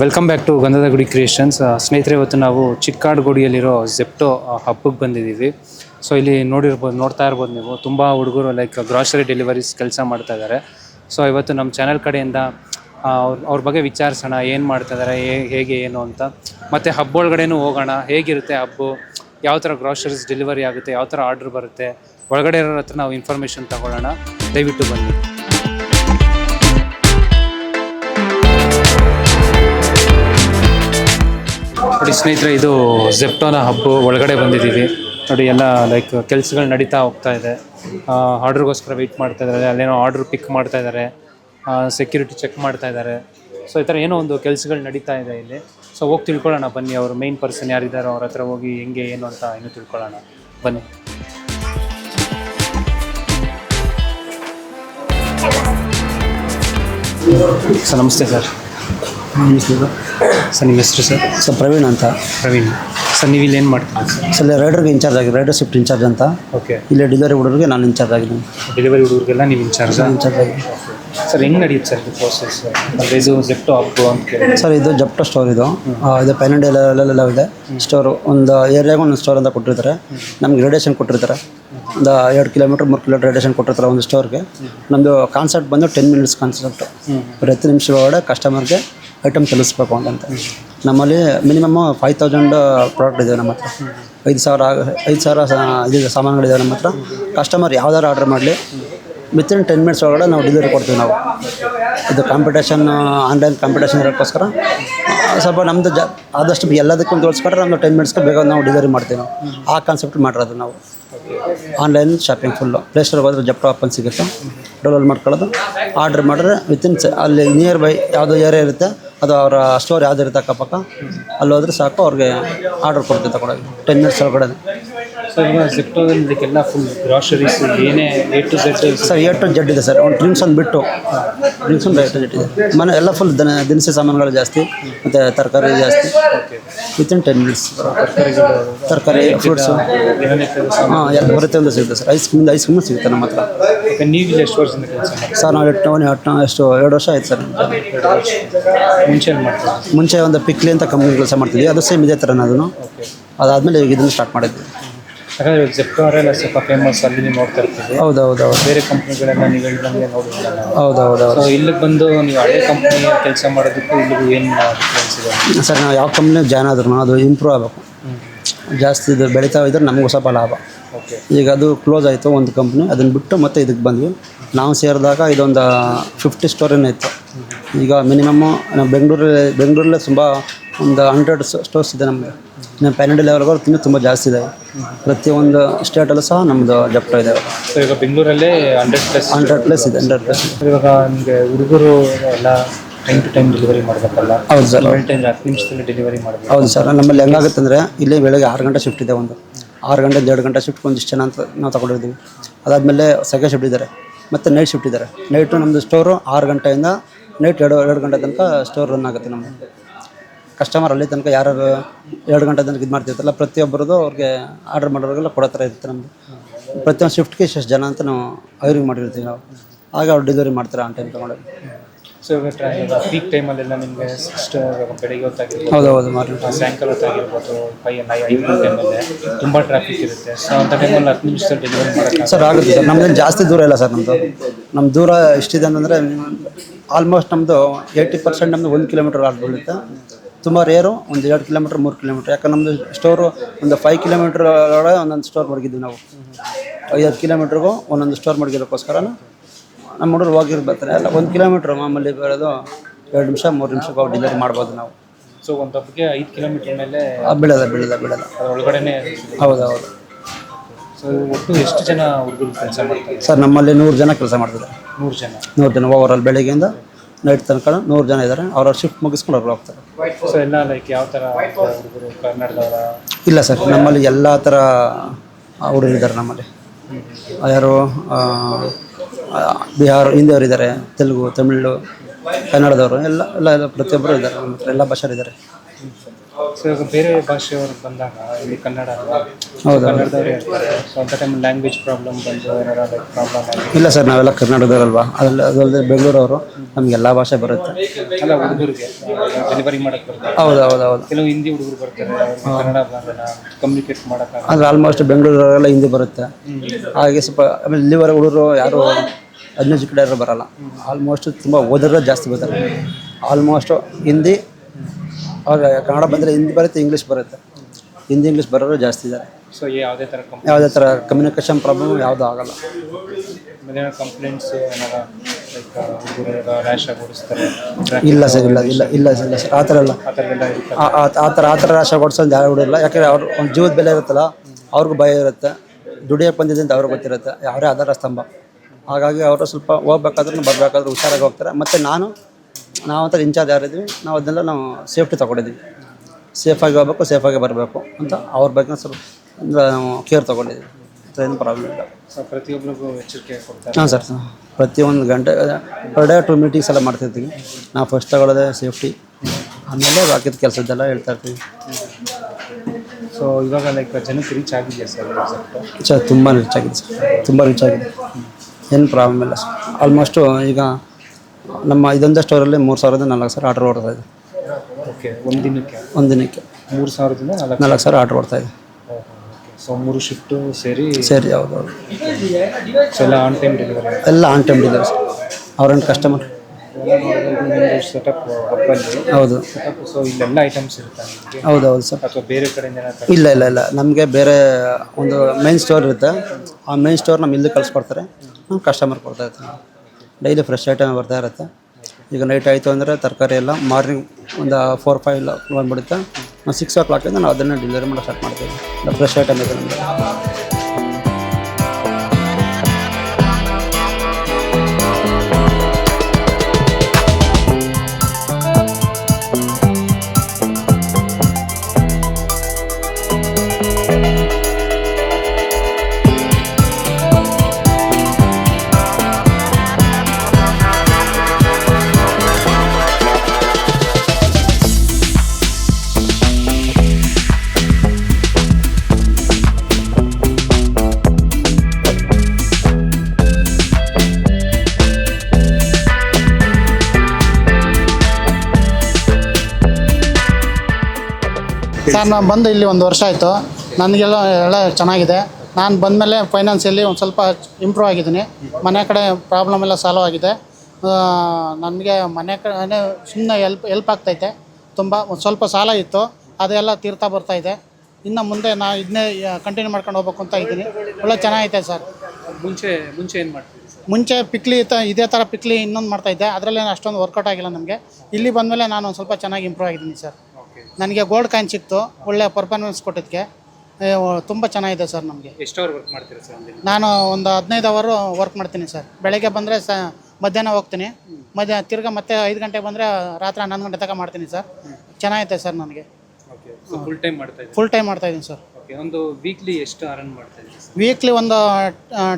Welcome back to ಗಂಧದ ಗುಡಿ creations ಸ್ನೇಹಿತರೆ, ಇವತ್ತು ನಾವು ಚಿಕ್ಕಾಡ್ಗುಡಿಯಲ್ಲಿರೋ ಜೆಪ್ಟೋ ಹಬ್ಬಕ್ಕೆ ಬಂದಿದ್ದೀವಿ. ಸೊ ಇಲ್ಲಿ ನೋಡಿರ್ಬೋದು, ನೋಡ್ತಾ ಇರ್ಬೋದು ನೀವು. ತುಂಬ ಹುಡುಗರು ಲೈಕ್ ಗ್ರಾಸರಿ ಡೆಲಿವರೀಸ್ ಕೆಲಸ ಮಾಡ್ತಾ ಇದ್ದಾರೆ ಸೊ ಇವತ್ತು ನಮ್ಮ ಚಾನೆಲ್ ಕಡೆಯಿಂದ ಅವ್ರ ಅವ್ರ ಬಗ್ಗೆ ವಿಚಾರಿಸೋಣ. ಏನು ಮಾಡ್ತಾ ಇದ್ದಾರೆ ಹೇಗೆ, ಏನು ಅಂತ. ಮತ್ತು ಹಬ್ಬ ಒಳಗಡೆನೂ ಹೋಗೋಣ. ಹೇಗಿರುತ್ತೆ ಹಬ್ಬ? ಯಾವ ಥರ ಗ್ರಾಸರೀಸ್ ಡೆಲಿವರಿ ಆಗುತ್ತೆ? ಯಾವ ಥರ ಆರ್ಡ್ರ್ ಬರುತ್ತೆ? ಒಳಗಡೆ ಇರೋರ ಹತ್ರ ನಾವು ಇನ್ಫಾರ್ಮೇಷನ್ ತಗೊಳ್ಳೋಣ. ದಯವಿಟ್ಟು ಬನ್ನಿ. ನೋಡಿ ಸ್ನೇಹಿತರೆ, ಇದು ಜೆಪ್ಟೋನ ಹಬ್ಬು ಒಳಗಡೆ ಬಂದಿದ್ದೀವಿ. ನೋಡಿ, ಎಲ್ಲ ಲೈಕ್ ಕೆಲಸಗಳು ನಡೀತಾ ಹೋಗ್ತಾ ಇದೆ. ಆರ್ಡ್ರಿಗೋಸ್ಕರ ವೆಯ್ಟ್ ಮಾಡ್ತಾ ಇದ್ದಾರೆ. ಅಲ್ಲೇನೋ ಆರ್ಡ್ರ್ ಪಿಕ್ ಮಾಡ್ತಾ ಇದ್ದಾರೆ. ಸೆಕ್ಯೂರಿಟಿ ಚೆಕ್ ಮಾಡ್ತಾ ಇದ್ದಾರೆ. ಸೊ ಈ ಥರ ಏನೋ ಒಂದು ಕೆಲಸಗಳು ನಡೀತಾ ಇದೆ ಇಲ್ಲಿ. ಸೊ ಹೋಗಿ ತಿಳ್ಕೊಳ್ಳೋಣ, ಬನ್ನಿ. ಅವರು ಮೇನ್ ಪರ್ಸನ್ ಯಾರಿದ್ದಾರೋ, ಅವ್ರ ಹತ್ರ ಹೋಗಿ ಹೆಂಗೆ, ಏನು ಅಂತ ಇನ್ನೂ ತಿಳ್ಕೊಳ್ಳೋಣ. ಬನ್ನಿ. ಸರ್ ನಮಸ್ತೆ ಸರ್. ಸರ್ ನಿಮ್ಮ ಹೆಸರು ಸರ್ ಸರ್ ಪ್ರವೀಣ್ ಅಂತ. ಪ್ರವೀಣ್. ಸರ್ ನೀವು ಇಲ್ಲಿ ಏನು ಮಾಡ್ತೀರಾ? ಸರ್ ಸೊ ಇಲ್ಲಿ ರೈಡರ್ಗೆ ಇನ್ಚಾರ್ಜ್ ಆಗಿ ರೈಡರ್ ಶಿಫ್ಟ್ ಇನ್ಚಾರ್ಜ್ ಅಂತ. ಓಕೆ ಇಲ್ಲಿ ಡೆಲಿವರಿ ಹುಡುಗರಿಗೆ ನಾನು ಇನ್ಚಾರ್ಜ್ ಆಗಿದ್ದೀನಿ ಡೆಲಿವರಿ ಹುಡುಗರಿಗೆಲ್ಲ ನೀವು ಇನ್ಚಾರ್ಜ್ ಇನ್ಚಾರ್ಜ್ ಆಗಿ. ಸರ್ ಹೆಂಗೆ ನಡೆಯುತ್ತೆ ಸರ್ ಇದು ಪ್ರೋಸೆಸ್ ಅಂದರೆ ಇದು ಜೆಪ್ಟೋ ಹಬ್ಬ ಅಂತ ಕೇಳಿ ಸರ್ ಇದು ಜೆಪ್ಟೋ ಸ್ಟೋರ್ ಇದು. ಇದು ಇದು ಪೈನಂಡ್ ಎಲ್ಲ ಇದೆ. ಸ್ಟೋರು ಒಂದು ಏರಿಯಾಗೆ ಒಂದು ಸ್ಟೋರ್ ಅಂತ ಕೊಟ್ಟಿರ್ತಾರೆ. ನಮ್ಗೆ ರೇಡಿಯೇಷನ್ ಕೊಟ್ಟಿರ್ತಾರೆ. ಒಂದು ಎರಡು ಕಿಲೋಮೀಟ್ರ್ ಮೂರು ಕಿಲೋಮೀಟರ್ ರೇಡಿಯೇಷನ್ ಕೊಟ್ಟಿರ್ತಾರೆ ಒಂದು ಸ್ಟೋರ್ಗೆ ನಮ್ಮದು ಕಾನ್ಸೆಪ್ಟ್ ಬಂದು ಟೆನ್ ಮಿನಿಟ್ಸ್ ಕಾನ್ಸೆಪ್ಟ್ ಒಂದು ಹತ್ತು ನಿಮಿಷ ಒಳಗಡೆ ಕಸ್ಟಮರ್ಗೆ ಐಟಮ್ ತಲುಪಿಸ್ಬೇಕು ಅಂತಂತ. ನಮ್ಮಲ್ಲಿ ಮಿನಿಮಮ್ ಫೈವ್ ತೌಸಂಡ್ ಪ್ರಾಡಕ್ಟ್ ಇದೆ ನಮ್ಮ ಹತ್ರ ಐದು ಸಾವಿರ ಐದು ಸಾವಿರ ಇದಿದೆ ಸಾಮಾನುಗಳಿದೆ ನಮ್ಮ ಹತ್ರ ಕಸ್ಟಮರ್ ಯಾವ್ದಾರು ಆರ್ಡರ್ ಮಾಡಲಿ ವಿತಿನ್ ಟೆನ್ ಮಿನಿಟ್ಸ್ ಒಳಗಡೆ ನಾವು ಡೆಲಿವರಿ ಕೊಡ್ತೀವಿ ನಾವು. ಇದು ಕಾಂಪಿಟೇಷನ್ ಆನ್ಲೈನ್ ಕಾಂಪಿಟೇಷನ್ ಇರೋಕ್ಕೋಸ್ಕರ. ಸ್ವಲ್ಪ ನಮ್ಮದು ಜ, ಆದಷ್ಟು ಎಲ್ಲದಕ್ಕೂ ತೋರಿಸ್ಕೊಂಡ್ರೆ ನಮ್ಮದು ಟೆನ್ ಮಿನಿಟ್ಸ್ಗೆ ಬೇಗ ನಾವು ಡೆಲಿವರಿ ಮಾಡ್ತೀವಿ ನಾವು. ಆ ಕಾನ್ಸೆಪ್ಟ್ ಮಾಡಿರೋದು ನಾವು. ಆನ್ಲೈನ್ ಶಾಪಿಂಗ್ ಫುಲ್ಲು ಪ್ಲೇಸ್ಟೋರ್ಗೆ ಹೋದ್ರೆ ಜಪ್ಟೋ ಆಪನ್ ಸಿಗುತ್ತೆ. ಡೌನ್ಲೋಡ್ ಮಾಡ್ಕೊಳ್ಳೋದು. ಆರ್ಡ್ರ್ ಮಾಡಿದ್ರೆ ವಿತಿನ್ ಅಲ್ಲಿ ನಿಯರ್ ಬೈ ಯಾವುದೋ ಏರಿಯಾ ಇರುತ್ತೆ ಅದು ಅವರ ಸ್ಟೋರ್ ಯಾವ್ದು ಇರುತ್ತೆ ಅಕ್ಕಪಕ್ಕ ಅಲ್ಲಿ ಹೋದ್ರೆ ಸಾಕು, ಅವ್ರಿಗೆ ಆರ್ಡರ್ ಕೊಡ್ತೀವಿ ತಗೊಳೋದು ಟೆನ್ ಮಿನಿಟ್ಸ್ ಒಳಗಡೆ ಸರ್ ಈಗ ಸೆಕ್ಟೋದಲ್ಲಿ ಇದಕ್ಕೆಲ್ಲ ಫುಲ್ ಗ್ರಾಸರೀಸ್ ಏನೇ A to Z sir A to Z ಇದೆ ಸರ್ ಒಂದು ಡ್ರಿಂಕ್ಸ್ ಒಂದು ಬಿಟ್ಟು. ಡ್ರಿಂಕ್ಸ್ ಒಂದು ಎ ಟು ಜೆಡ್ ಇದೆ. ಮನೆ ಎಲ್ಲ ಫುಲ್ ದನ ದಿನಸಿ ಸಾಮಾನುಗಳು ಜಾಸ್ತಿ ಮತ್ತು ತರಕಾರಿ ಜಾಸ್ತಿ. ವಿತಿನ್ ಟೆನ್ ಮಿನಿಟ್ಸ್ ತರಕಾರಿ ಫ್ರೂಟ್ಸು ಹಾಂ ಎಲ್ಲ ಪ್ರತಿಯೊಂದು ಸಿಗುತ್ತೆ sir ice cream ice cream ಸಿಗುತ್ತೆ ನಮ್ಮ ಹತ್ರ. ನೀವು ಇಲ್ಲಿ ಎಷ್ಟು ವರ್ಷದಿಂದ ಕೆಲಸ ಸರ್ ನಾವು ಎಷ್ಟು ಒಂದು ಎಷ್ಟು ಎರಡು ವರ್ಷ ಆಯ್ತು ಸರ್ ಮುಂಚೆ ಮುಂಚೆ ಒಂದು ಪಿಕ್ಲಿ ಅಂತ ಕಂಪ್ನಿ ಕೆಲಸ ಮಾಡ್ತಿದ್ವಿ. ಅದು ಸೇಮ್ ಇದೇ ಥರನೇ ಅದನ್ನು. ಅದಾದಮೇಲೆ ಈಗ ಇದನ್ನು ಸ್ಟಾರ್ಟ್ ಮಾಡಿದ್ವಿ. ಯಾಕಂದರೆ ಜೆಪ್ಟೋ ಅವರೆಲ್ಲ ಸ್ವಲ್ಪ ಫೇಮಸ್ ಅಲ್ಲಿ ನೋಡ್ತಾ ಇರ್ತೀವಿ. ಹೌದು ಹೌದು ಹೌದು ಬೇರೆ ಕಂಪ್ನಿಗಳೆಲ್ಲ ನೀವು ಹೇಳಿದಂಗೆ ನೋಡಿಲ್ಲ ಹೌದು ಹೌದು ಹೌದು ಇಲ್ಲಿಗೆ ಬಂದು ನೀವು ಹಳೆ ಕಂಪ್ನಿ ಕೆಲಸ ಮಾಡೋದಕ್ಕೂ ಇಲ್ಲಿಗೂ ಏನು ಡಿಫ್ರೆನ್ಸ್ ಇದೆ ಸರ್ ನಾವು ಯಾವ ಕಂಪ್ನಿ ಜಾಯ್ನ್ ಆದ್ರೂ ಅದು ಇಂಪ್ರೂವ್ ಆಗಬೇಕು. ಜಾಸ್ತಿ ಇದು ಬೆಳೀತಾ ಇದ್ರೆ ನಮಗೂ ಸ್ವಲ್ಪ ಲಾಭ. ಓಕೆ ಈಗ ಅದು ಕ್ಲೋಸ್ ಆಯಿತು ಒಂದು ಕಂಪ್ನಿ ಅದನ್ನು ಬಿಟ್ಟು ಮತ್ತೆ ಇದಕ್ಕೆ ಬಂದ್ವಿ. ನಾವು ಸೇರಿದಾಗ ಇದೊಂದು ಫಿಫ್ಟಿ ಸ್ಟೋರಿನ ಇತ್ತು. ಈಗ ಮಿನಿಮಮ್ಮು ನಮ್ಮ ಬೆಂಗಳೂರಲ್ಲಿ ಬೆಂಗಳೂರಲ್ಲೇ ತುಂಬ ಒಂದು ಹಂಡ್ರೆಡ್ ಸ್ಟೋರ್ಸ್ ಇದೆ ನಮ್ಮದು ನಮ್ಮ ಪ್ಯಾನಡಿ ಲೆವೆಲ್ಗಳು ತುಂಬ ತುಂಬ ಜಾಸ್ತಿ ಇದೆ. ಪ್ರತಿಯೊಂದು ಸ್ಟೇಟಲ್ಲೂ ಸಹ ನಮ್ಮದು ಜಪ್ಟ ಇದೆ. ಸೊ ಈಗ ಬೆಂಗಳೂರಲ್ಲಿ ಹಂಡ್ರೆಡ್ ಪ್ಲಸ್ ಹಂಡ್ರೆಡ್ ಪ್ಲಸ್ ಇದೆ ಹಂಡ್ರೆಡ್ ಪ್ಲಸ್ ಇವಾಗ ನಿಮಗೆ ಹುಡುಗರು ಎಲ್ಲ ಟೈಮ್ ಟು ಟೈಮ್ ಡೆಲಿವರಿ ಮಾಡಬೇಕಲ್ಲ? ಹೌದು ಸರ್. ಟೈಮ್ ಹತ್ತು ನಿಮಿಷದಲ್ಲಿ ಡೆಲಿವರಿ ಮಾಡಬೇಕು. ಹೌದು ಸರ್. ನಮ್ಮಲ್ಲಿ ಹೆಂಗಾಗುತ್ತೆ ಅಂದರೆ ಇಲ್ಲಿ ಬೆಳಗ್ಗೆ ಆರು ಗಂಟೆ ಶಿಫ್ಟ್ ಇದೆ ಒಂದು. ಆರು ಗಂಟೆ ಎರಡು ಗಂಟೆ ಶಿಫ್ಟ್ ಒಂದಿಷ್ಟು ಜನ ಅಂತ ನಾವು ತಗೊಂಡಿದ್ದೀವಿ ಅದಾದಮೇಲೆ ಸೆಕೆಂಡ್ ಶಿಫ್ಟ್ ಇದ್ದಾರೆ. ಮತ್ತು ನೈಟ್ ಶಿಫ್ಟ್ ಇದ್ದಾರೆ. ನೈಟು ನಮ್ಮದು ಸ್ಟೋರು ಆರು ಗಂಟೆಯಿಂದ ನೈಟ್ ಎರಡು ಎರಡು ಗಂಟೆ ತನಕ ಸ್ಟೋರ್ ರನ್ ಆಗುತ್ತೆ ನಮ್ಮದು ಕಸ್ಟಮರ್ ಅಲ್ಲಿ ತನಕ ಯಾರು ಎರಡು ಗಂಟೆ ತನಕ ಇದು ಮಾಡ್ತಿರ್ತಲ್ಲ ಪ್ರತಿಯೊಬ್ಬರದು ಅವ್ರಿಗೆ ಆರ್ಡರ್ ಮಾಡೋರಿಗೆಲ್ಲ ಕೊಡೋ ಥರ ಇರುತ್ತೆ ನಮ್ಮದು ಪ್ರತಿಯೊಂದು ಶಿಫ್ಟ್ಗೆ ಇಷ್ಟು ಜನ ಅಂತ ನಾವು ಹೈರಿಂಗ್ ಮಾಡಿರ್ತೀವಿ ನಾವು. ಆಗ ಅವ್ರು ಡೆಲಿವರಿ ಮಾಡ್ತಾರೆ ಆನ್ ಟೈಮ್ ತೊಗೊಂಡು ಸೊ ಇವಾಗ ಪೀಕ್ ಟೈಮಲ್ಲೆಲ್ಲ ನಿಮಗೆ ಬೆಳಿಗ್ಗೆ ಹೊತ್ತಾಗಿರ್ಬೋದು ಹೌದು ಹೌದು ಆ, ಸಾಯಂಕಾಲ ಹೊತ್ತಾಗಿರ್ಬೋದು ಫೈ ಐದು ಟೈಮಲ್ಲೇ ತುಂಬ ಟ್ರಾಫಿಕ್ ಇರುತ್ತೆ. ಸೊ ಅಂಥ ಟೈಮಲ್ಲಿ ಹತ್ತು ನಿಮಿಷದಲ್ಲಿ ಡೆಲಿವರಿ ಮಾಡೋಕ್ಕೆ ಸರ್ ಆಗುತ್ತೆ ಸರ್. ನಮ್ದೇನು ಜಾಸ್ತಿ ದೂರ ಇಲ್ಲ ಸರ್ ನಮ್ಮದು ನಮ್ಮ ದೂರ ಎಷ್ಟಿದೆ ಅಂತಂದರೆ ಆಲ್ಮೋಸ್ಟ್ ನಮ್ಮದು ಏಯ್ಟಿ ಪರ್ಸೆಂಟ್ ನಮ್ಮದು ಒಂದು ಕಿಲೋಮೀಟರ್ ಆಗಿ ಬೀಳುತ್ತೆ ತುಂಬ ರೇರು ಒಂದು ಎರಡು ಕಿಲೋಮೀಟ್ರ್ ಮೂರು ಕಿಲೋಮೀಟ್ರ್. ಯಾಕಂದ್ರೆ ನಮ್ಮದು ಸ್ಟೋರು ಒಂದು ಫೈವ್ ಕಿಲೋಮೀಟ್ರ್ ಒಳಗೆ ಒಂದೊಂದು ಸ್ಟೋರ್ ಮಡಗಿದ್ವಿ ನಾವು. ಐದು ಕಿಲೋಮೀಟ್ರಿಗೂ ಒಂದೊಂದು ಸ್ಟೋರ್ ಮಡಗಿರೋಕ್ಕೋಸ್ಕರ ನಮ್ಮ ಹುಡುಗರು ಹೋಗಿರ್ ಬರ್ತಾರೆ. ಅಲ್ಲ ಒಂದು ಕಿಲೋಮೀಟ್ರ್ ಮಾಮೂಲಿ ಬರೋದು ಎರಡು ನಿಮಿಷ ಮೂರು ನಿಮಿಷಕ್ಕೆ ಹೋಗಿ ಡೆಲಿವರಿ ಮಾಡ್ಬೋದು ನಾವು. ಸೊ ಒಂದು ತಪ್ಪಿಗೆ ಐದು ಕಿಲೋಮೀಟ್ರ್ ಮೇಲೆ ಬೀಳೋದ ಬೀಳೋದ ಬೀಳೋದ ಅದರೊಳಗಡೆನೆ ಹೌದು ಹೌದು ಸೊ ಒಟ್ಟು ಎಷ್ಟು ಜನ ಹುಡುಗರು ಕೆಲಸ ಮಾಡ್ತಾರೆ? ಸರ್ ನಮ್ಮಲ್ಲಿ ನೂರು ಜನ ಕೆಲಸ ಮಾಡ್ತಾರೆ ನೂರು ಜನ. ನೂರು ಜನ ಓವರಾಲ್ ಬೆಳಿಗ್ಗೆಯಿಂದ ನೈಟ್ ತನಕ ನೂರು ಜನ ಇದ್ದಾರೆ ಅವ್ರ ಶಿಫ್ಟ್ ಮುಗಿಸ್ಕೊಂಡು ಅವ್ರು ಹೋಗ್ತಾರೆ. ಸೊ ಎಲ್ಲ ಲೈಕ್ ಯಾವ ಥರ ಹುಡುಗರು ಇಲ್ಲ ಸರ್ ನಮ್ಮಲ್ಲಿ ಎಲ್ಲ ಥರ ಅವರು ಇದ್ದಾರೆ ನಮ್ಮಲ್ಲಿ. ಯಾರು ಬಿಹಾರ ಹಿಂದಿಯವರು ಇದ್ದಾರೆ ತೆಲುಗು ತಮಿಳು ಕನ್ನಡದವರು ಎಲ್ಲ ಎಲ್ಲ ಪ್ರತಿಯೊಬ್ಬರು ಇದ್ದಾರೆ ನಮ್ಮ ಹತ್ರ ಎಲ್ಲ ಭಾಷೆಯವರು ಇದ್ದಾರೆ ಸೊ ಇವಾಗ ಬೇರೆ ಭಾಷೆಯವರು ಬಂದಾಗ ಇಲ್ಲಿ ಕನ್ನಡ ಅಲ್ವಾ? So ಹೌದು. ಕನ್ನಡದವ್ರು ಇರ್ತಾರೆ ಸೊ ಅಂತ ಟೈಮ್ ಲ್ಯಾಂಗ್ವೇಜ್ ಪ್ರಾಬ್ಲಮ್ ಬಂದು ಏನಾರ ಪ್ರಾಬ್ಲಮ್ ಆಗಿ. ಇಲ್ಲ ಸರ್ ನಾವೆಲ್ಲ ಕರ್ನಾಟಕದವರಲ್ವಾ ಅದ್ರಲ್ಲಿ ಅದಲ್ಲದೆ ಬೆಂಗಳೂರವರು ನಮ್ಗೆ ಎಲ್ಲ ಭಾಷೆ ಬರುತ್ತೆ. ಅಲ್ಲ ಹುಡುಗರಿಗೆ ಡೆಲಿವರಿ ಮಾಡಕ್ ಬರ್ತಾರೆ. ಹೌದು ಹೌದು ಹೌದು. ಕೆಲವು ಹಿಂದಿ ಹುಡುಗರು ಬರ್ತಾರೆ ಅವ್ರಿಗೆ ಕನ್ನಡ ಬರಲ್ಲ ಕಮ್ಯುನಿಕೇಟ್ ಮಾಡೋಕೆ ಅಂದರೆ ಆಲ್ಮೋಸ್ಟ್ ಬೆಂಗಳೂರವರೆಲ್ಲ ಹಿಂದಿ ಬರುತ್ತೆ. ಹಾಗೆ ಸ್ವಲ್ಪ ಆಮೇಲೆ ಇಲ್ಲಿವರೆಗೆ ಹುಡುಗರು ಯಾರು ಅನ್ಎಜುಕೇಟೆಡ್ ಯಾರು ಬರಲ್ಲ. ಆಲ್ಮೋಸ್ಟ್ ತುಂಬ ಓದಿರೋ ಜಾಸ್ತಿ ಬರ್ತಾರೆ. ಆಲ್ಮೋಸ್ಟ್ ಹಿಂದಿ ಅವ್ರಿಗೆ ಕನ್ನಡ ಬಂದರೆ ಹಿಂದಿ ಬರುತ್ತೆ ಇಂಗ್ಲೀಷ್ ಬರುತ್ತೆ. ಹಿಂದಿ ಇಂಗ್ಲೀಷ್ ಬರೋರು ಜಾಸ್ತಿ ಇದ್ದಾರೆ. ಸೊ ಯಾವುದೇ ಥರ ಯಾವುದೇ ಥರ ಕಮ್ಯುನಿಕೇಷನ್ ಪ್ರಾಬ್ಲಮ್ ಯಾವುದೂ ಆಗಲ್ಲ. ಕಂಪ್ಲೇಂಟ್ಸ್ ರ್ಯಾಶ್ ಇಲ್ಲ ಸರ್ ಇಲ್ಲ ಇಲ್ಲ ಇಲ್ಲ ಸರ್ ಇಲ್ಲ ಸರ್. ಆ ಥರ ಇಲ್ಲ. ಆ ಥರ ಎಲ್ಲ ಆ- ಥರ ಆ ಥರ ರಾಶ ಕೊಡ್ಸೋದು ಯಾರು ಹುಡುಗಿಲ್ಲ ಯಾಕಂದರೆ ಅವ್ರು ಒಂದು ಜೀವದ ಬೆಲೆ ಇರುತ್ತಲ್ಲ ಅವ್ರಿಗೂ ಭಯ ಇರುತ್ತೆ. ದುಡಿಯೋಕೆ ಬಂದಿದೆ ಅಂತ ಅವ್ರಿಗೆ ಗೊತ್ತಿರುತ್ತೆ. ಯಾರೇ ಆಧಾರ ಸ್ತಂಭ. ಹಾಗಾಗಿ ಅವರು ಸ್ವಲ್ಪ ಹೋಗ್ಬೇಕಾದ್ರೂ ಬರಬೇಕಾದ್ರೂ ಹುಷಾರಾಗಿ ಹೋಗ್ತಾರೆ. ಮತ್ತು ನಾನು ನಾವು ಅಂತ ಇನ್ಚಾರ್ಜ್ ಯಾರಿದ್ವಿ ನಾವು ಅದನ್ನೆಲ್ಲ ನಾವು ಸೇಫ್ಟಿ ತಗೊಂಡಿದ್ವಿ. ಸೇಫಾಗಿ ಹೋಗ್ಬೇಕು ಸೇಫಾಗಿ ಬರಬೇಕು ಅಂತ ಅವ್ರ ಬಗ್ಗೆ ಸ್ವಲ್ಪ ಅಂದರೆ ನಾವು ಕೇರ್ ತೊಗೊಂಡಿದ್ವಿ. ಏನು ಪ್ರಾಬ್ಲಮ್ ಇಲ್ಲ. ಸರ್ ಪ್ರತಿಯೊಬ್ಬರಿಗೂ ಎಚ್ಚರಿಕೆ ಕೊಡ್ತಾರೆ. ಹಾಂ ಸರ್ ಪ್ರತಿಯೊಂದು ಗಂಟೆ ಪರ್ ಡೇ ಟು ಮೀಟಿಂಗ್ಸ್ ಎಲ್ಲ ಮಾಡ್ತಿರ್ತೀವಿ. ನಾವು ಫಸ್ಟ್ ತಗೊಳ್ಳೋದೇ ಸೇಫ್ಟಿ ಆಮೇಲೆ ಬಾಕಿದ ಕೆಲಸದ್ದೆಲ್ಲ ಹೇಳ್ತಾ ಇರ್ತೀವಿ. ಸೊ ಇವಾಗ ಲೈಕ್ ಜನಕ್ಕೆ ರೀಚ್ ಆಗಿದೆಯಾ ಸರ್ ಸರ್ ತುಂಬ ರೀಚ್ ಆಗಿದೆ ಸರ್. ತುಂಬ ರೀಚ್ ಆಗಿದೆ. ಏನು ಪ್ರಾಬ್ಲಮ್ ಇಲ್ಲ ಸರ್. ಆಲ್ಮೋಸ್ಟು ಈಗ ನಮ್ಮ ಇದೊಂದೇ ಸ್ಟೋರಲ್ಲಿ ಮೂರು ಸಾವಿರದ ನಾಲ್ಕು ಸಾವಿರ ಆರ್ಡರ್ ಓಡ್ತಾ ಇದೆ. ಓಕೆ ಒಂದು ದಿನಕ್ಕೆ? ಒಂದು ದಿನಕ್ಕೆ ಮೂರು ಸಾವಿರದಿಂದ ನಾಲ್ಕು ನಾಲ್ಕು ಸಾವಿರ ಆರ್ಡ್ರ್ ಓಡ್ತಾ ಇದೆ. ಸೊ ಮೂರು ಶಿಫ್ಟು ಸೇರಿ ಸರಿ ಹೌದು ಹೌದು. ಸೊ ಎಲ್ಲ ಆನ್ ಟೈಮ್ ಡೆಲಿವರಿ ಎಲ್ಲ ಆನ್ ಟೈಮ್ ಡೆಲಿವರಿ ಸರ್ ಅವ್ರನ್ನ ಕಸ್ಟಮರ್ ಸೆಟಪ್ ಹಬ್ಬಲ್ಲಿ ಹೌದು. ಸೆಟಪ್ ಸೊ ಇಲ್ಲೆಲ್ಲ ಐಟಮ್ಸ್ ಇರುತ್ತೆ ನಿಮಗೆ? ಹೌದು ಹೌದು ಸರ್ ಅಥವಾ ಬೇರೆ ಕಡೆಯಿಂದ ಏನಾದ್ರು ಇಲ್ಲ ಇಲ್ಲ ಇಲ್ಲ. ನಮಗೆ ಬೇರೆ ಒಂದು ಮೇನ್ ಸ್ಟೋರ್ ಇರುತ್ತೆ. ಆ ಮೇನ್ ಸ್ಟೋರ್ ನಮ್ಮ ಇಲ್ಲಿ ಕಳಿಸ್ಕೊಡ್ತಾರೆ ಕಸ್ಟಮರ್ ಕೊಡ್ತಾ ಇರ್ತೀವಿ ಡೈಲಿ ಫ್ರೆಶ್ ಐಟಮ್ ಬರ್ತಾ ಇರುತ್ತೆ. ಈಗ ನೈಟ್ ಆಯಿತು ಅಂದರೆ ತರಕಾರಿ ಎಲ್ಲ ಮಾರ್ನಿಂಗ್ ಒಂದು ಫೋರ್ ಫೈವ್ ಬಂದ್ಬಿಡುತ್ತೆ. ಸಿಕ್ಸ್ ಓ ಕ್ಲಾಕಿಂದ ನಾವು ಅದನ್ನು ಡೆಲಿವರಿ ಮಾಡೋ ಸ್ಟಾರ್ಟ್ ಮಾಡ್ತೀವಿ. ಫ್ರೆಶ್ ಐಟಮ್ ಇದೆ ನಮಗೆ ಸರ್ ನಾನು ಬಂದು ಇಲ್ಲಿ ಒಂದು ವರ್ಷ ಆಯಿತು. ನನಗೆಲ್ಲ ಎಲ್ಲ ಚೆನ್ನಾಗಿದೆ. ನಾನು ಬಂದಮೇಲೆ ಫೈನಾನ್ಸಿಯಲ್ಲಿ ಒಂದು ಸ್ವಲ್ಪ ಇಂಪ್ರೂವ್ ಆಗಿದ್ದೀನಿ. ಮನೆ ಕಡೆ ಪ್ರಾಬ್ಲಮ್ ಎಲ್ಲ ಸಾಲ್ವ್ ಆಗಿದೆ. ನನಗೆ ಮನೆ ಕಡೆ ಸುಮ್ಮನೆ ಎಲ್ಪ್ ಎಲ್ಪ್ ಆಗ್ತೈತೆ. ತುಂಬ ಒಂದು ಸ್ವಲ್ಪ ಸಾಲ ಇತ್ತು. ಅದೆಲ್ಲ ತೀರ್ತಾ ಬರ್ತಾ ಇದೆ. ಇನ್ನು ಮುಂದೆ ನಾನು ಇದನ್ನೇ ಕಂಟಿನ್ಯೂ ಮಾಡ್ಕೊಂಡು ಹೋಗ್ಬೇಕು ಅಂತ ಇದ್ದೀನಿ. ಒಳ್ಳೆ ಚೆನ್ನಾಗೈತೆ ಸರ್ ಮುಂಚೆ ಮುಂಚೆ ಏನು ಮಾಡ್ತೀವಿ ಮುಂಚೆ ಪಿಕ್ಲಿ ತ ಇದೇ ಥರ ಪಿಕ್ಲಿ ಇನ್ನೊಂದು ಮಾಡ್ತಾಯಿದ್ದೆ ಅದರಲ್ಲೇನು ಅಷ್ಟೊಂದು ವರ್ಕೌಟ್ ಆಗಿಲ್ಲ ನಮಗೆ. ಇಲ್ಲಿ ಬಂದಮೇಲೆ ನಾನು ಒಂದು ಸ್ವಲ್ಪ ಚೆನ್ನಾಗಿ ಇಂಪ್ರೂವ್ ಆಗಿದ್ದೀನಿ ಸರ್ ನನಗೆ ಗೋಲ್ಡ್ ಕಾಯಿನ್ ಸಿಕ್ತು ಒಳ್ಳೆ ಪರ್ಫಾರ್ಮೆನ್ಸ್ ಕೊಟ್ಟಿದ್ದಕ್ಕೆ ತುಂಬ ಚೆನ್ನಾಗಿದೆ ಸರ್ ನಮಗೆ. ಎಷ್ಟು ಅವರ್ ವರ್ಕ್ ಮಾಡ್ತೀರಾ ಸರ್ ಒಂದಿನ? ನಾನು ಒಂದು ಹದಿನೈದು ಅವರು ವರ್ಕ್ ಮಾಡ್ತೀನಿ ಸರ್. ಬೆಳಗ್ಗೆ ಬಂದರೆ ಸ ಮಧ್ಯಾಹ್ನ ಹೋಗ್ತೀನಿ. ಮಧ್ಯಾಹ್ನ ತಿರ್ಗಾ ಮತ್ತೆ ಐದು ಗಂಟೆ ಬಂದರೆ ರಾತ್ರಿ ಹನ್ನೊಂದು ಗಂಟೆ ತನಕ ಮಾಡ್ತೀನಿ ಸರ್. ಚೆನ್ನಾಗೈತೆ ಸರ್ ನನಗೆ. ಓಕೆ ಫುಲ್ ಟೈಮ್ ಮಾಡ್ತಾ ಇದ್ದೀನಿ ಫುಲ್ ಟೈಮ್ ಮಾಡ್ತಾಯಿದ್ದೀನಿ ಸರ್. ಓಕೆ ಒಂದು ವೀಕ್ಲಿ ಎಷ್ಟು ಅರ್ನ್ ಮಾಡ್ತಾ ವೀಕ್ಲಿ ಒಂದು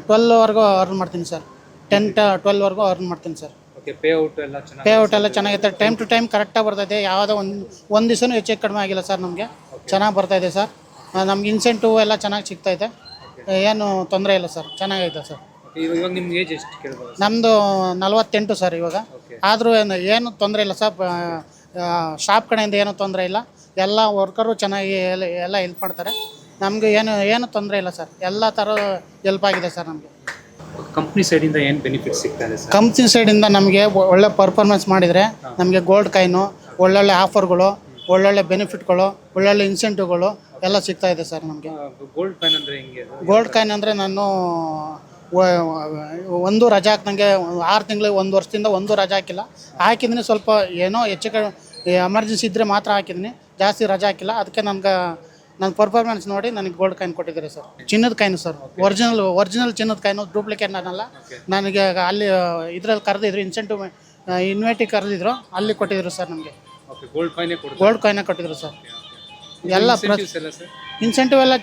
ಟ್ವೆಲ್ವರೆಗೂ ಅರ್ನ್ ಮಾಡ್ತೀನಿ ಸರ್. ಟೆನ್ ಟ ಟ್ವೆಲ್ವರೆಗೂ ಅರ್ನ್ ಮಾಡ್ತೀನಿ ಸರ್. ಓಕೆ ಪೇ ಔಟ್ ಎಲ್ಲ ಚೆನ್ನಾಗಿ ಎಲ್ಲ ಚೆನ್ನಾಗೈತೆ ಟೈಮ್ ಟು ಟೈಮ್ ಕರೆಕ್ಟಾಗಿ ಬರ್ತೈತೆ ಯಾವುದೋ ಒಂದು ಒಂದು ದಿವಸನೂ ಹೆಚ್ಚು ಕಡಿಮೆ ಆಗಿಲ್ಲ ಸರ್ ನಮಗೆ. ಚೆನ್ನಾಗಿ ಬರ್ತಾಯಿದೆ ಸರ್. ನಮ್ಗೆ ಇನ್ಸೆಂಟಿವ್ ಎಲ್ಲ ಚೆನ್ನಾಗಿ ಸಿಗ್ತೈತೆ ಏನು ತೊಂದರೆ ಇಲ್ಲ ಸರ್. ಚೆನ್ನಾಗೈತೆ ಸರ್. ಇವಾಗ ನಿಮ್ಗೆ ಏಜ್ ಎಷ್ಟು ಕೇಳ್ಬೋದು ನಮ್ಮದು ನಲವತ್ತೆಂಟು ಸರ್ ಇವಾಗ. ಆದರೂ ಏನು ಏನು ತೊಂದರೆ ಇಲ್ಲ ಸರ್. ಶಾಪ್ ಕಡೆಯಿಂದ ಏನೂ ತೊಂದರೆ ಇಲ್ಲ. ಎಲ್ಲ ವರ್ಕರು ಚೆನ್ನಾಗಿ ಎಲ್ಲ ಎಲ್ಲ ಹೆಲ್ಪ್ ಮಾಡ್ತಾರೆ. ನಮಗೆ ಏನು ಏನು ತೊಂದರೆ ಇಲ್ಲ ಸರ್. ಎಲ್ಲ ಥರ ಹೆಲ್ಪ್ ಆಗಿದೆ ಸರ್ ನಮಗೆ. ಕಂಪ್ನಿ ಸೈಡಿಂದ ಏನು ಬೆನಿಫಿಟ್ ಸಿಗ್ತಾ ಇದೆ ಸರ್ ಕಂಪ್ನಿ ಸೈಡಿಂದ ನಮಗೆ ಒಳ್ಳೆ ಪರ್ಫಾರ್ಮೆನ್ಸ್ ಮಾಡಿದರೆ ನಮಗೆ ಗೋಲ್ಡ್ ಕಾಯ್ನು ಒಳ್ಳೊಳ್ಳೆ ಆಫರ್ಗಳು ಒಳ್ಳೊಳ್ಳೆ ಬೆನಿಫಿಟ್ಗಳು ಒಳ್ಳೊಳ್ಳೆ ಇನ್ಸೆಂಟಿವ್ಗಳು ಎಲ್ಲ ಸಿಗ್ತಾ ಇದೆ ಸರ್ ನಮಗೆ. ಗೋಲ್ಡ್ ಕಾಯಿನ್ ಅಂದರೆ ಹೆಂಗೆ? ಗೋಲ್ಡ್ ಕಾಯಿನ್ ಅಂದರೆ ನಾನು ಒಂದು ರಜೆ ಹಾಕ್ದಂಗೆ ಆರು ತಿಂಗಳಿಗೆ ಒಂದು ವರ್ಷದಿಂದ ಒಂದು ರಜೆ ಹಾಕಿಲ್ಲ. ಹಾಕಿದ್ದೀನಿ ಸ್ವಲ್ಪ ಏನೋ ಹೆಚ್ಚು ಕಡಿಮೆ ಎಮರ್ಜೆನ್ಸಿ ಇದ್ದರೆ ಮಾತ್ರ ಹಾಕಿದ್ದೀನಿ ಜಾಸ್ತಿ ರಜೆ ಹಾಕಿಲ್ಲ. ಅದಕ್ಕೆ ನನಗೆ ನನ್ನ ಪರ್ಫಾರ್ಮೆನ್ಸ್ ನೋಡಿ ನನಗೆ ಗೋಲ್ಡ್ ಕಾಯಿನ್ ಕೊಟ್ಟಿದ್ದಾರೆ ಸರ್ ಚಿನ್ನದ ಕಾಯಿನ್ ಸರ್ ಒರಿಜಿನಲ್ ಒರಿಜಿನಲ್ ಚಿನ್ನದ ಕಾಯಿನು ಡೂಪ್ಲಿಕೇಟ್ ನಾನಲ್ಲ ನನಗೆ ಅಲ್ಲಿ ಇದ್ರಲ್ಲಿ ಕರೆದಿದ್ರು ಇನ್ಸೆಂಟಿವ್ ಇನ್ವೈಟಿ ಕರೆದಿದ್ರು ಅಲ್ಲಿ ಕೊಟ್ಟಿದ್ರು ಸರ್ ನಮಗೆ. ಗೋಲ್ಡ್ ಕಾಯಿನ ಕೊಟ್ಟಿದ್ರು ಸರ್ ಎಲ್ಲ Incentives ಎಲ್ಲ ಸರ್ ಇನ್ಸೆಂಟಿವ್ ಎಲ್ಲ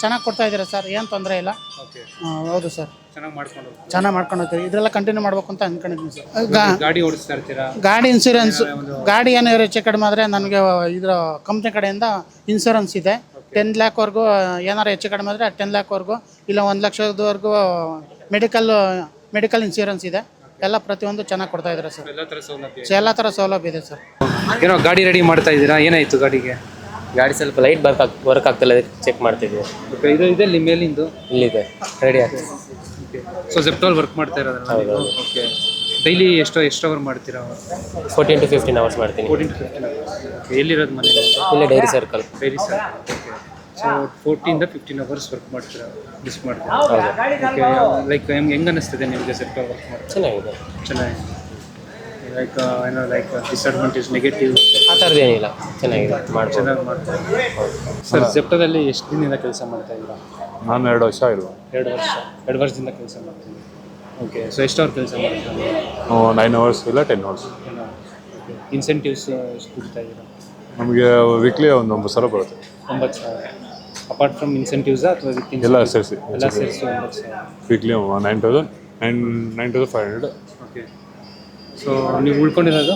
ಚೆನ್ನಾಗಿ ಕೊಡ್ತಾ ಇದ್ದೀರಾ ಸರ್ ಏನು ತೊಂದರೆ ಇಲ್ಲ? ಓಕೆ ಆ, ಹೌದು ಸರ್ ಚೆನ್ನಾಗಿ ಮಾಡ್ಕೊಂಡು ಹೋಗ್ತೀರಾ. ಚೆನ್ನಾಗಿ ಮಾಡ್ಕೊಂಡು ಹೋಗ್ತೀವಿ. ಇದೆಲ್ಲ ಕಂಟಿನ್ಯೂ ಮಾಡ್ಬೇಕು ಅಂತ ಅನ್ಕೊಂಡಿದ್ದೀನಿ ಸರ್ ಗಾ- ಗಾಡಿ ಓಡಿಸ್ತಾ ಇರ್ತೀರಾ? ಗಾಡಿ ಇನ್ಸೂರೆನ್ಸ್ ಗಾಡಿ ಏನಾದ್ರು ಹೆಚ್ಚು ಕಡಿಮೆ ಆದರೆ ನನಗೆ ಇದ್ರ ಕಂಪ್ನಿ ಕಡೆಯಿಂದ ಇನ್ಸೂರೆನ್ಸ್ ಇದೆ. ಟೆನ್ ಲ್ಯಾಕ್ವರೆಗೂ ಏನಾರು ಹೆಚ್ಚು ಕಡಿಮೆ ಆದರೆ ಟೆನ್ ಲ್ಯಾಕ್ವರೆಗೂ ಇಲ್ಲ ಒಂದು ಲಕ್ಷದವರೆಗೂ ಮೆಡಿಕಲ್ ಮೆಡಿಕಲ್ ಇನ್ಸೂರೆನ್ಸ್ ಇದೆ. ಎಲ್ಲ ಪ್ರತಿಯೊಂದು ಚೆನ್ನಾಗಿ ಕೊಡ್ತಾ ಇದ್ದಾರೆ ಸರ್ ಎಲ್ಲ ಥರ ಸೌಲಭ್ಯ ಸೊ ಎಲ್ಲ ಥರ ಸೌಲಭ್ಯ ಇದೆ ಸರ್ ಏನೋ ಗಾಡಿ ರೆಡಿ ಮಾಡ್ತಾ ಇದ್ದೀರಾ? ಏನಾಯ್ತು ಗಾಡಿಗೆ? ಗಾಡಿ ಸ್ವಲ್ಪ ಲೈಟ್ ಬರ್ಕ್ ಆಗ್ ವರ್ಕ್ ಆಗ್ತಿಲ್ಲ ಅದಕ್ಕೆ ಚೆಕ್ ಮಾಡ್ತಿದ್ವಿ. ಓಕೆ ಇದು ಇದೆ ಇಲ್ಲಿ ಮೇಲಿಂದು ಇಲ್ಲಿದೆ ರೆಡಿ ಆಗ್ತದೆ. ಸೊ ಜೆಪ್ಟೋಲ್ ವರ್ಕ್ ಮಾಡ್ತಾ ಇರೋದಲ್ಲ ಓಕೆ ಡೈಲಿ ಎಷ್ಟು ಎಷ್ಟು ಅವರ್ ಮಾಡ್ತೀರಾ? ಫೋರ್ಟೀನ್ ಟು ಫಿಫ್ಟೀನ್ ಅವರ್ಸ್ ಮಾಡ್ತೀನಿ. ಫೋರ್ಟೀನ್ ಟು ಫಿಫ್ಟೀನ್ ಎಲ್ಲಿರೋದು ಮನೆ ಇಲ್ಲೇ dairy circle dairy sir okay so ಫೋರ್ಟಿಂದ fifteen hours work ಮಾಡ್ತೀರಾ? ಮಿಸ್ ಮಾಡ್ತೀರಾ? ಓಕೆ ಲೈಕ್ ಹೆಂಗೆ ಹೆಂಗೆ ಅನ್ನಿಸ್ತದೆ ನಿಮಗೆ ಸೆಪ್ಟೋಲ್ ವರ್ಕ್ ಮಾಡಿ ಚೆನ್ನಾಗಿದೆ. ಚೆನ್ನಾಗಿ ಲೈಕ್ ಏನೋ ಲೈಕ್ ಡಿಸಡ್ವಾಂಟೇಜ್ ನೆಗೆಟಿವ್ ಆ ಥರದ್ದು ಏನಿಲ್ಲ. ಚೆನ್ನಾಗಿದೆ. ಮಾಡ್ಬೋದು. ಚೆನ್ನಾಗಿ ಮಾಡ್ತಾರೆ ಸರ್ ಜೆಪ್ಟೋದಲ್ಲಿ ಎಷ್ಟು ದಿನದಿಂದ ಕೆಲಸ ಮಾಡ್ತಾ ಇದ್ದೀರಾ? ನಾನು ಎರಡು ವರ್ಷ ಇರುವ ಎರಡು ವರ್ಷ. ಎರಡು ವರ್ಷದಿಂದ ಕೆಲಸ ಮಾಡ್ತೀನಿ ಓಕೆ ಸೊ ಎಷ್ಟು ಅವ್ರು ಕೆಲಸ ಮಾಡ್ತಾರೆ ನೈನ್ ಅವರ್ಸ್ ಇಲ್ಲ ಟೆನ್ ಅವರ್ಸ್ ಇನ್ಸೆಂಟಿವ್ಸ್ ಎಷ್ಟು ಕೊಡ್ತಾ ಇದ್ದೀರಾ? ನಮಗೆ ವೀಕ್ಲಿ ಒಂದು ಒಂಬತ್ತು ಸಾವಿರ ಬರುತ್ತೆ. ಒಂಬತ್ತು ಸಾವಿರ. ಅಪಾರ್ಟ್ ಫ್ರಮ್ ಇನ್ಸೆಂಟಿವ್ಸ್ ಅಥವಾ ವಿತ್ ಎಲ್ಲ ಸೇರಿಸಿ. ಎಲ್ಲ ಸೇರಿಸಿ ಒಂಬತ್ತು ಸಾವಿರ. Weekly nine thousand nine nine thousand five hundred okay so ನೀವು ಉಳ್ಕೊಂಡಿರೋದು?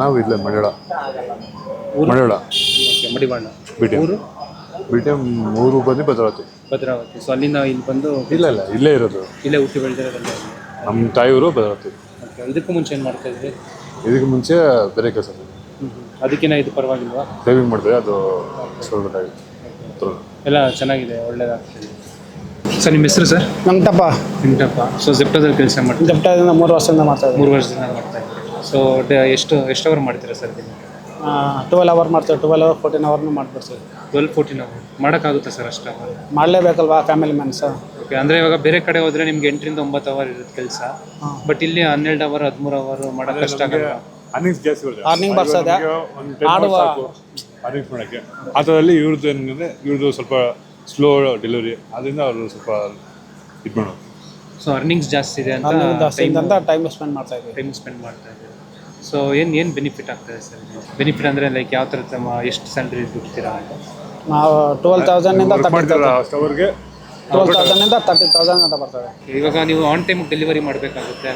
ನಾವು ಇಲ್ಲೇ ಮಂಡ್ಯಾಳ. ಮಂಡ್ಯಾಳ. ಓಕೆ ಮಡಿವಾಳ. ಬಿ ಟಿ ಊರು? ಬಿ ಟಿ ಎಂ ಊರು ಬಂದು ಭದ್ರಾವತಿ. ಭದ್ರಾವತಿ. ಸೊ ಅಲ್ಲಿಂದ ಇಲ್ಲಿ ಬಂದು ಇಲ್ಲ ಇಲ್ಲ ಇಲ್ಲೇ ಇರೋದು. ಇಲ್ಲೇ ಹುಟ್ಟಿ ಬೆಳೆದಿರೋದಲ್ಲ? ನಮ್ಮ ಊರು ಭದ್ರಾವತಿ. ಓಕೆ ಇದಕ್ಕೂ ಮುಂಚೆ ಏನು ಮಾಡ್ತಾ ಇದ್ರಿ? ಇದಕ್ಕೆ ಮುಂಚೆ ಬೇರೆ ಕೆಲಸ ಅದಕ್ಕಿಂತ ಇದು ಪರವಾಗಿಲ್ವಾ? ಸೇವಿಂಗ್ ಮಾಡಿದ್ರೆ ಅದು ಸ್ವಲ್ಪ ಎಲ್ಲ ಚೆನ್ನಾಗಿದೆ ಒಳ್ಳೇದಾಗ್ತದೆ. ಸರ್ ನಿಮ್ಮ ಹೆಸರು ಸರ್? ವೆಂಕಟಪ್ಪ. ವೆಂಕಟಪ್ಪ. ಸೊ ಜೆಪ್ಟೋದಲ್ಲಿ ಕೆಲಸ ಮಾಡ್ತೀವಿ ಜೆಪ್ಟಾದಿಂದ ಮೂರು ವರ್ಷದಿಂದ ಮಾಡ್ತಾ ಇದ್ದೀವಿ ಮೂರು ವರ್ಷದಿಂದ ಮಾಡ್ತಾ ಇದ್ದೀವಿ ಸೊ ಎಷ್ಟು ಎಷ್ಟು ಅವರ್ ಮಾಡ್ತೀರಾ ಸರ್ ದಿನಕ್ಕೆ ಟ್ವೆಲ್ ಅವರ್ ಮಾಡ್ತೇವೆ. ಟ್ವೆಲ್ ಅವರ್ ಫೋರ್ಟೀನ್ ಅವರ್ನು ಮಾಡ್ಬಿಡ್ತೀವಿ ಟ್ವೆಲ್ ಫೋರ್ಟೀನ್ ಅವರ್ ಮಾಡೋಕ್ಕಾಗುತ್ತೆ ಸರ್ ಅಷ್ಟು? ಅವರ್ ಮಾಡಲೇಬೇಕಲ್ವಾ ಫ್ಯಾಮಿಲಿ ಮ್ಯಾನ್ಸ್ ಓಕೆ ಅಂದರೆ ಇವಾಗ ಬೇರೆ ಕಡೆ ಹೋದರೆ ನಿಮ್ಗೆ ಎಂಟರಿಂದ ಒಂಬತ್ತು ಅವರ್ ಇರುತ್ತೆ ಕೆಲಸ. ಬಟ್ ಇಲ್ಲಿ ಹನ್ನೆರಡು ಅವರ್ ಹದಿಮೂರು ಅವರ್ ಮಾಡೋಕ್ಕೆ ಕಷ್ಟ ಆಗಲ್ಲ ಅರ್ನಿಂಗ್ಸ್ ಜಾಸ್ತಿ ಅವರ್ಸ್ ಸಾಕು. ಅರ್ನಿಂಗ್ಸ್ ಮಾಡೋಕ್ಕೆ. ಆ ಥರದಲ್ಲಿ ಇವ್ರದ್ದು ಏನಂದರೆ ಇವ್ರದ್ದು ಸ್ವಲ್ಪ ಸ್ಲೋ ಡೆಲಿವರಿ ಅದರಿಂದ ಅವರು ಸ್ವಲ್ಪ ಇದು ಮಾಡೋದು. ಸೊ ಅರ್ನಿಂಗ್ಸ್ ಜಾಸ್ತಿ ಇದೆ ಅಂತ ಅಂತ ಟೈಮ್ ಸ್ಪೆಂಡ್ ಮಾಡ್ತಾ ಇದ್ದೀವಿ. ಟೈಮ್ ಸ್ಪೆಂಡ್ ಮಾಡ್ತಾ ಇದ್ದೀವಿ. ಸೊ ಏನು ಏನು ಬೆನಿಫಿಟ್ ಆಗ್ತದೆ ಸರ್ ಬೆನಿಫಿಟ್ ಅಂದರೆ ಲೈಕ್ ಯಾವ ಥರ ತಮ್ಮ ಎಷ್ಟು ಸ್ಯಾಲ್ರಿ ದುಡ್ತೀರಾ ನಾವು ಟ್ವೆಲ್ ತೌಸಂಡಿಂದ ವರ್ಕ್ ಅಷ್ಟು ಅವ್ರಿಗೆ ಟ್ವೆಲ್ ತೌಸಂಡಿಂದ ತರ್ಟಿ ತೌಸಂಡ್ ಅಂತ ಬರ್ತದೆ. ಇವಾಗ ನೀವು ಆನ್ ಟೈಮ್ ಡೆಲಿವರಿ ಮಾಡಬೇಕಾಗುತ್ತೆ.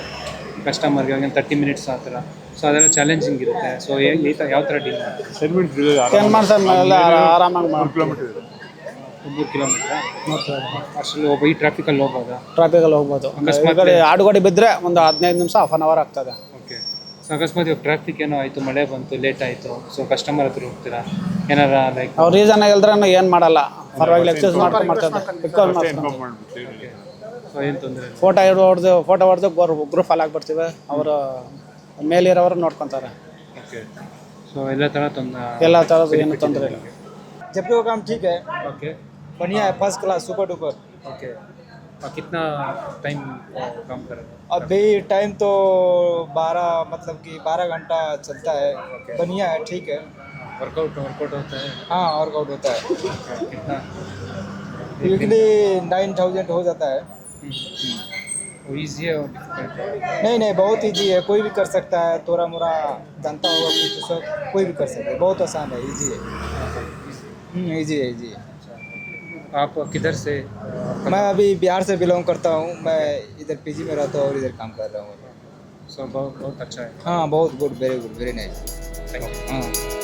ಕಸ್ಟಮರ್ಗೆ ಇವಾಗ ತರ್ಟಿ ಮಿನಿಟ್ಸ್ ಆ ಥರ. ಸೊ ಅದೆಲ್ಲ ಚಾಲೆಂಜಿಂಗ್ ಇರುತ್ತೆ. ಸೊ ಹೇಗೆ ಯಾವ ಥರ ಡೀಲ್ ಮಾಡ್ತೀರಾ? ಮಾಡ್ತಾರೆ? ಎಲ್ಲ ಆರಾಮಾಗಿ ಮಾಡಿ ಕಿಲೋಮೀಟರ್ ಇದೆ. ಮೂರು ಕಿಲೋಮೀಟ್ರ್ ಅಷ್ಟರಲ್ಲಿ ಒಬ್ಬ ಈ ಟ್ರಾಫಿಕಲ್ಲಿ ಹೋಗ್ಬೋದಾ ಟ್ರಾಫಿಕಲ್ಲಿ ಹೋಗ್ಬೋದು ಈ ಕಡೆ ಆಡುಗೋಡಿ ಬಿದ್ದರೆ ಒಂದು ಹದಿನೈದು ನಿಮಿಷ ಹಾಫ್ ಅನ್ ಅವರ್ ಆಗ್ತದೆ ಓಕೆ ಸೊ ಅಕಸ್ಮಾತ್ ಇವಾಗ ಟ್ರಾಫಿಕ್ ಏನೋ ಆಯಿತು ಮಳೆ ಬಂತು ಲೇಟ್ ಆಯಿತು ಸೊ ಕಸ್ಟಮರ್ ಹತ್ರ ಹೋಗ್ತೀರಾ ಏನಾರ ಲೈಕ್ ಅವ್ರ ರೀಸನ್ ಹೇಳಿದ್ರೆ ಏನು ಮಾಡಲ್ಲ ಪರವಾಗಿಲ್ಲ ಎಕ್ಸಸ್ ಮಾಡ್ಕೊಂಡು ಮಾಡ್ತದೆ ಇನ್ಫಾರ್ಮ್ ಮಾಡಿಬಿಡ್ತೀವಿ ಸೊ ಏನು ತೊಂದರೆ ಇಲ್ಲ ಫೋಟೋ ಹೊಡೆದು ಫೋಟೋ ಹೊಡೆದು ಗ್ರೂಪ್ ಅಲ್ಲಿ ಹಾಕ್ಬಿಡ್ತೀವಿ ಅವರು ಮೇಲಿರೋರು ನೋಡ್ಕೊತಾರೆ ಓಕೆ ಸೊ ಎಲ್ಲ ಥರ ತೊಂದರೆ ಎಲ್ಲ ಥರದ್ದು ಏನು ತೊಂದರೆ ಇಲ್ಲ जब का काम ठीक है ओके बढ़िया है first class super duper okay और कितना टाइम काम करेगा अभी टाइम तो बारह मतलब कि बारह घंटा चलता है। बढ़िया है ठीक है। वर्कआउट वर्कआउट होता है? हाँ वर्कआउट होता है। कितना? वीकली नाइन थाउज़ेंड हो जाता है। वो ईजी है नहीं नहीं बहुत इजी है। कोई भी कर सकता है थोड़ा मोड़ा जानता होगा कुछ तो सब कोई भी कर सकता है। बहुत आसान है इजी है। इजी है इजी है। आप किधर से? मैं अभी बिहार से बिलोंग करता हूँ। मैं इधर पीजी में रहता हूँ और इधर काम कर रहा हूँ। सो बहुत बहुत अच्छा है। हाँ बहुत good very good very nice thank you हाँ।